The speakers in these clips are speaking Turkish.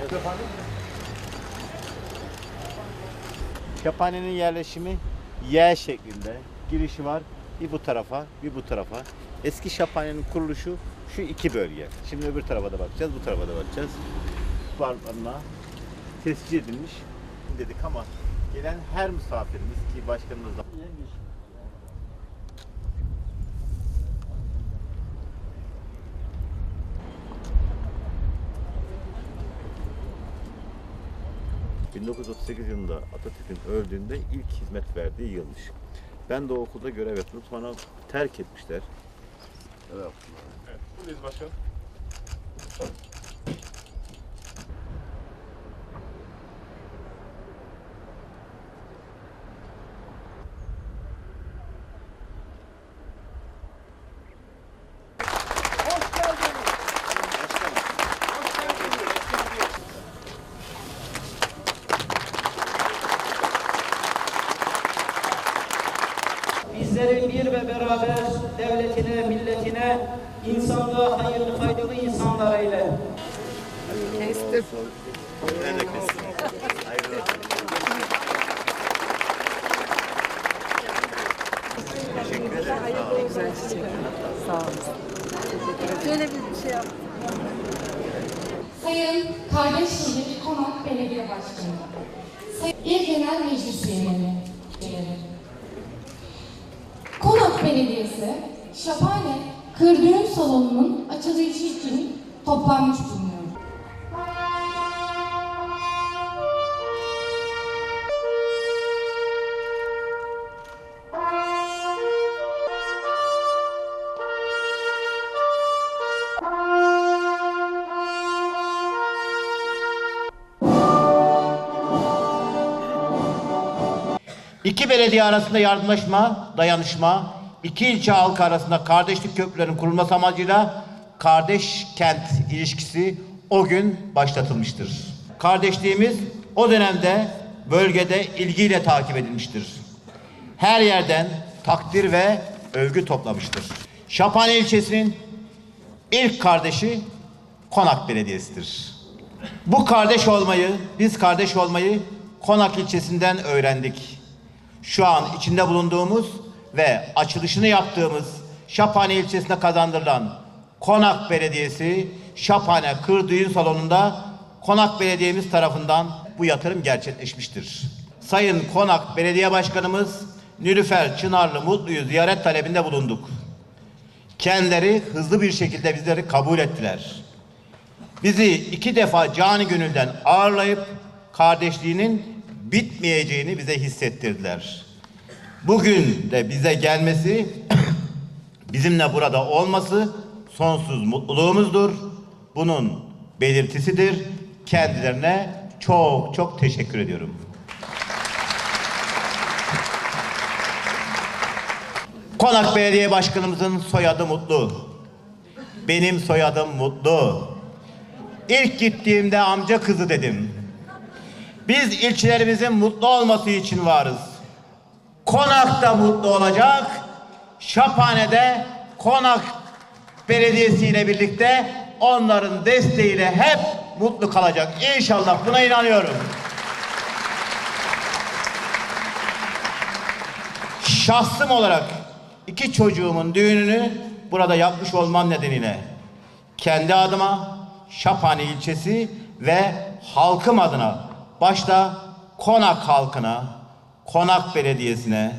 evet. Şaphanenin yerleşimi Y şeklinde. Girişi var. Bir bu tarafa, bir bu tarafa. Eski şaphanenin kuruluşu şu iki bölge. Şimdi öbür tarafa da bakacağız, bu tarafa da bakacağız. Varlarına tescil edilmiş dedik ama gelen her misafirimiz ki başkanımız da ...1938 yılında Atatürk'ün öldüğünde ilk hizmet verdiği yılmış. Ben de o okulda görev yaptım. Sonra terk etmişler. Evet, buradayız başkanım. Faydalı insanlar eyle. Kestim. Ben de kestim. Hayırlı olsun. Teşekkür ederim. Sağ olun. Şöyle bir şey yap. Sayın Kardeşşehir Konak Belediye Başkanı, Sayın İl Genel Meclis üyeleri. Konak Belediyesi, Şaphane Kırdüğün Salonu'nun açılışı için toplanmış bulunuyor. İki belediye arasında yardımlaşma, dayanışma, iki ilçe halkı arasında kardeşlik köprülerinin kurulması amacıyla kardeş kent ilişkisi o gün başlatılmıştır. Kardeşliğimiz o dönemde bölgede ilgiyle takip edilmiştir. Her yerden takdir ve övgü toplamıştır. Şaphane ilçesinin ilk kardeşi Konak Belediyesi'dir. Bu kardeş olmayı, biz kardeş olmayı Konak ilçesinden öğrendik. Şu an içinde bulunduğumuz ve açılışını yaptığımız Şaphane ilçesine kazandırılan Konak Belediyesi Şaphane Kır Düğün Salonu'nda Konak Belediyemiz tarafından bu yatırım gerçekleşmiştir. Sayın Konak Belediye Başkanımız Nülüfer Çınarlı Mutlu'yu ziyaret talebinde bulunduk. Kendileri hızlı bir şekilde bizleri kabul ettiler bizi iki defa cani gönülden ağırlayıp kardeşliğinin bitmeyeceğini bize hissettirdiler. Bugün de bize gelmesi, bizimle burada olması sonsuz mutluluğumuzdur. Bunun belirtisidir. Kendilerine çok çok teşekkür ediyorum. Konak Belediye Başkanımızın soyadı Mutlu. Benim soyadım Mutlu. İlk gittiğimde amca kızı dedim. Biz ilçelerimizin mutlu olması için varız. Konak da mutlu olacak. Şaphane'de Konak Belediyesi ile birlikte onların desteğiyle hep mutlu kalacak. İnşallah buna inanıyorum. Şahsım olarak iki çocuğumun düğününü burada yapmış olmam nedeniyle kendi adıma Şaphane ilçesi ve halkım adına başta Konak halkına, Konak Belediyesi'ne,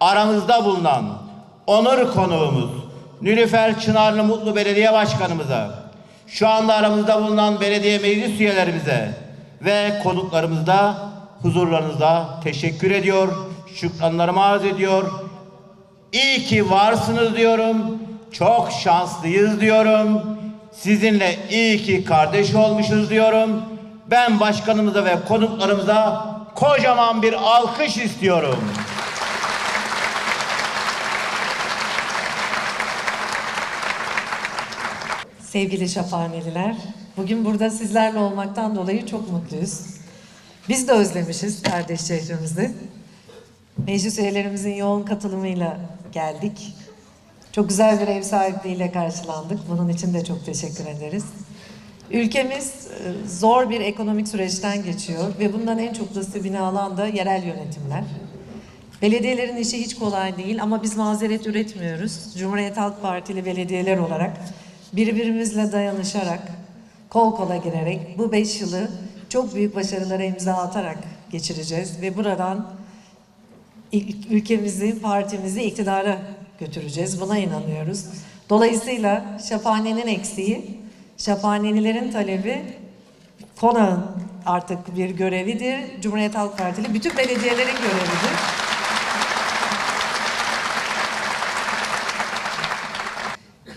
aramızda bulunan onur konuğumuz Nülüfer Çınarlı Mutlu Belediye Başkanımıza, şu anda aramızda bulunan belediye meclis üyelerimize ve konuklarımızda huzurlarınızda teşekkür ediyor, şükranlarımı arz ediyor. İyi ki varsınız diyorum. Çok şanslıyız diyorum. Sizinle iyi ki kardeş olmuşuz diyorum. Ben başkanımıza ve konuklarımıza kocaman bir alkış istiyorum. Sevgili Şaphaneliler, bugün burada sizlerle olmaktan dolayı çok mutluyuz. Biz de özlemişiz kardeş şehrimizi. Meclis üyelerimizin yoğun katılımıyla geldik. Çok güzel bir ev sahipliğiyle karşılandık. Bunun için de çok teşekkür ederiz. Ülkemiz e, zor bir ekonomik süreçten geçiyor ve bundan en çok nasibini alan da yerel yönetimler. Belediyelerin işi hiç kolay değil ama biz mazeret üretmiyoruz. Cumhuriyet Halk Partili belediyeler olarak birbirimizle dayanışarak, kol kola girerek bu beş yılı çok büyük başarılara imza atarak geçireceğiz ve buradan ülkemizi, partimizi iktidara götüreceğiz. Buna inanıyoruz. Dolayısıyla şaphanenin eksiği, şaphanelilerin talebi konağın artık bir görevidir. Cumhuriyet Halk Partili bütün belediyelerin görevidir.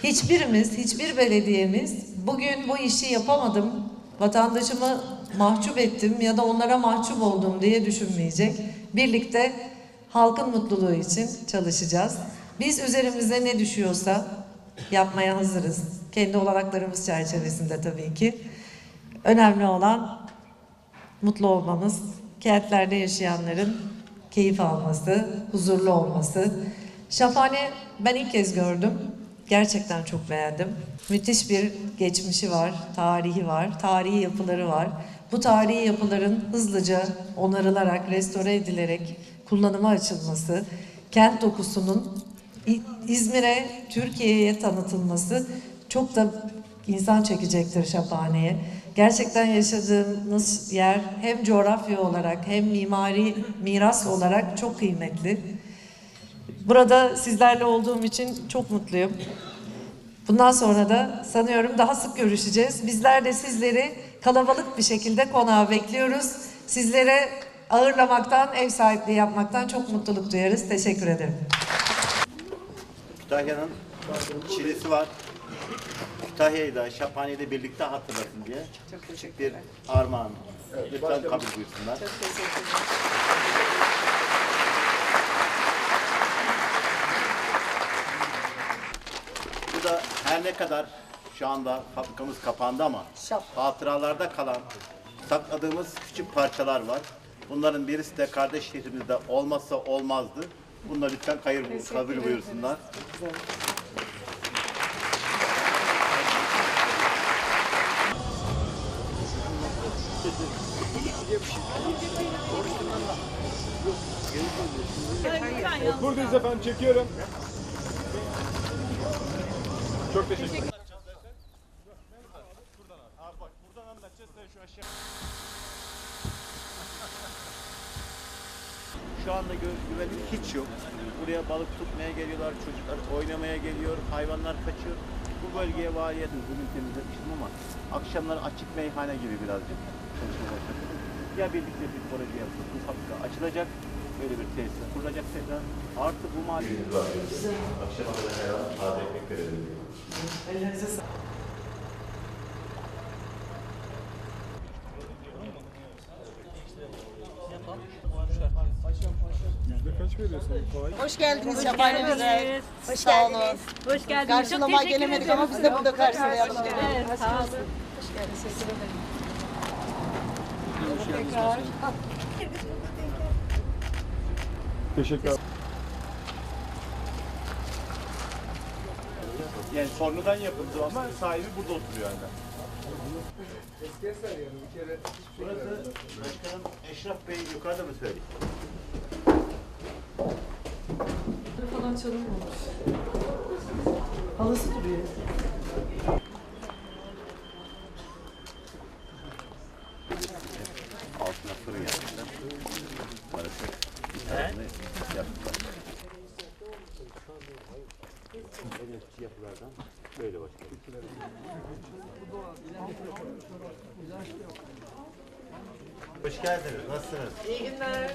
Hiçbirimiz, hiçbir belediyemiz bugün bu işi yapamadım, vatandaşımı mahcup ettim ya da onlara mahcup oldum diye düşünmeyecek. Birlikte halkın mutluluğu için çalışacağız. Biz üzerimize ne düşüyorsa yapmaya hazırız. Kendi olanaklarımız çerçevesinde tabii ki. Önemli olan mutlu olmamız, kentlerde yaşayanların keyif alması, huzurlu olması. Şafane ben ilk kez gördüm. Gerçekten çok beğendim. Müthiş bir geçmişi var, tarihi var, tarihi yapıları var. Bu tarihi yapıların hızlıca onarılarak, restore edilerek kullanıma açılması, kent dokusunun İzmir'e, Türkiye'ye tanıtılması çok da insan çekecektir Şaphane'ye. Gerçekten yaşadığımız yer hem coğrafya olarak hem mimari miras olarak çok kıymetli. Burada sizlerle olduğum için çok mutluyum. Bundan sonra da sanıyorum daha sık görüşeceğiz. Bizler de sizleri kalabalık bir şekilde konağa bekliyoruz. Sizlere ağırlamaktan, ev sahipliği yapmaktan çok mutluluk duyarız. Teşekkür ederim. Kütahya'nın çilesi var. Kütahya'yı da Şaphane'yi de birlikte hatırlasın diye. Çok küçük bir armağan. Lütfen kabul buyursunlar. Bu da her ne kadar şu anda fabrikamız kapandı ama hatıralarda kalan sakladığımız küçük parçalar var. Bunların birisi de kardeş şehrimizde olmazsa olmazdı. Bunları lütfen hayır kabul buyursunlar. Buradayız efendim çekiyorum. Çok teşekkür ederim. Şu anda güvenlik hiç yok. Buraya balık tutmaya geliyorlar, çocuklar oynamaya geliyor, hayvanlar kaçıyor. Bu bölgeye valiyetin bugün temizlemiştim ama akşamları açık meyhane gibi birazcık. Ya birlikte bir proje yaptık, bu fabrika açılacak, böyle bir tesis kurulacak tekrar. Artı bu maliyet. Akşama kadar her an taze ekmek verelim. Veriyorsun? Kolay. Hoş geldiniz şahanemize. Hoş geldiniz. Hoş geldiniz. Karşılamaya Çok teşekkür gelemedik ama biz de burada karşılayalım. Evet, sağ olun. Teşekkür ederim. Yani sonradan yapıldı ama sahibi burada oturuyor hala. Burası başkanım Eşref Bey yukarıda mı söyleyeyim? falan çalınmamış. Halısı duruyor. Bir tarafını yaptılar. Emekçi yapılardan böyle başkanım. Hoş geldiniz. Nasılsınız? İyi günler.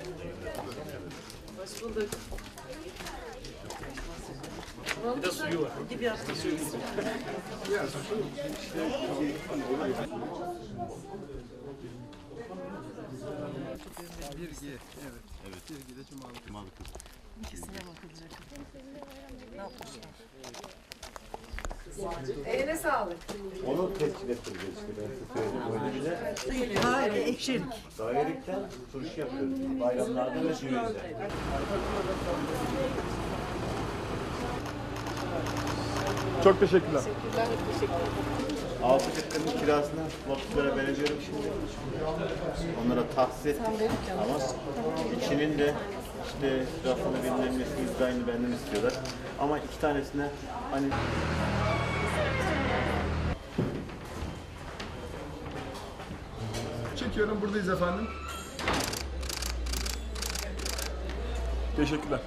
Hoş bulduk. Bir de suyu var. Gibi hafta suyu. Cumalı kız. Eline sağlık. Onu tescil ettireceğiz işte ben size söyleyeyim. Öyle bir de Hayır, ekşilik. dairikten turşu yapıyoruz. Bayramlarda ve düğünde. Çok teşekkürler. Altı dükkanın kirasını Vakıflara veriyorum şimdi. Onlara tahsis ettik. Ama içinin de işte rafını bilmem nesini yüzde benden istiyorlar. Ama iki tanesine hani Çekiyorum buradayız efendim. Teşekkürler.